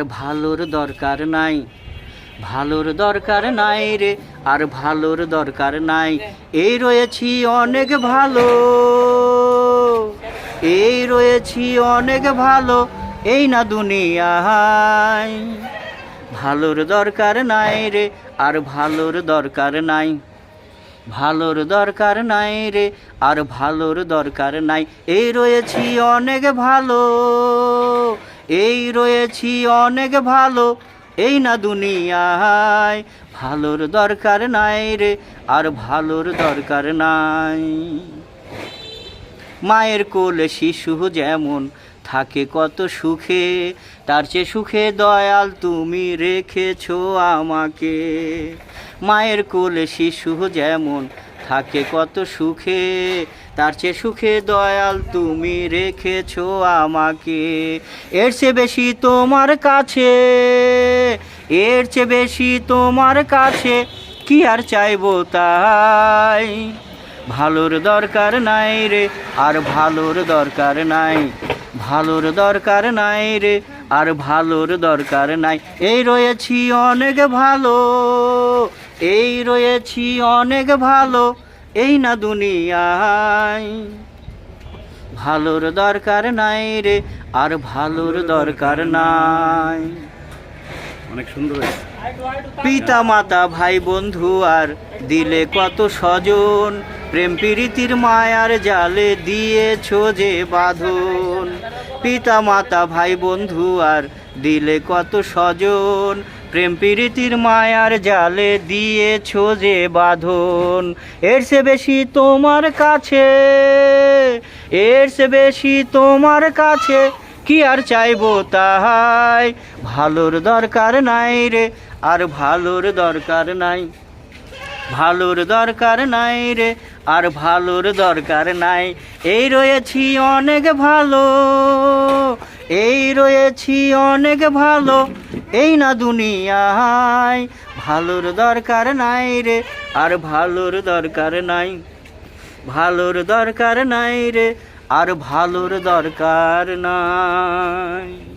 আর ভালোর দরকার নাই। ভালোর দরকার নাই রে, আর ভালোর দরকার নাই। এই রয়েছি অনেক ভালো, এই রয়েছি অনেক ভালো, এই না দুনিয়ায়। ভালোর দরকার নাই রে, আর ভালোর দরকার নাই। ভালোর দরকার নাই রে, আর ভালোর দরকার নাই। এই রয়েছি অনেক ভালো এই রয়েছি অনেক ভালো, এই না দুনিয়ায়। ভালোর দরকার নাই রে, আর ভালোর দরকার নাই। মায়ের কোলে শিশু যেমন থাকে কত সুখে, তার চেয়ে সুখে দয়াল তুমি রেখেছো আমাকে। মায়ের কোলে শিশু যেমন থাকে কত সুখে, তার চেয়ে সুখে দয়াল তুমি রেখেছো আমাকে। এর চেয়ে বেশি তোমার কাছে, এর চেয়ে বেশি তোমার কাছে কি আর চাইব তাই? ভালোর দরকার নাই রে, আর ভালোর দরকার নাই। ভালোর দরকার নাই রে, আর ভালোর দরকার নাই। এই রয়েছি অনেক ভালো, এই রয়েছি অনেক ভালো। এই না দুনিয়ায়। ভালোর দরকার নাই রে আর ভালোর দরকার নাই। অনেক সুন্দর পিতা মাতা ভাই বন্ধু আর দিলে কত স্বজন। প্রেম প্রীতির মায়ার জালে দিয়েছ যে বাঁধন। পিতা মাতা ভাই বন্ধু আর দিলে কত স্বজন। প্রেম প্রীতির মায়ার জালে দিয়েছ যে বাঁধন। এর সে বেশি তোমার কাছে, এর সে বেশি তোমার কাছে কি আর চাইব তাহাই? ভালোর দরকার নাই রে, আর ভালোর দরকার নাই। ভালোর দরকার নাই রে, আর ভালোর দরকার নাই। এই রয়েছি অনেক ভালো, এই রয়েছি অনেক ভালো এই না দুনিয়ায়। ভালোর দরকার নাই রে, আর ভালোর দরকার নাই। ভালোর দরকার নাই রে, আর ভালোর দরকার নাই।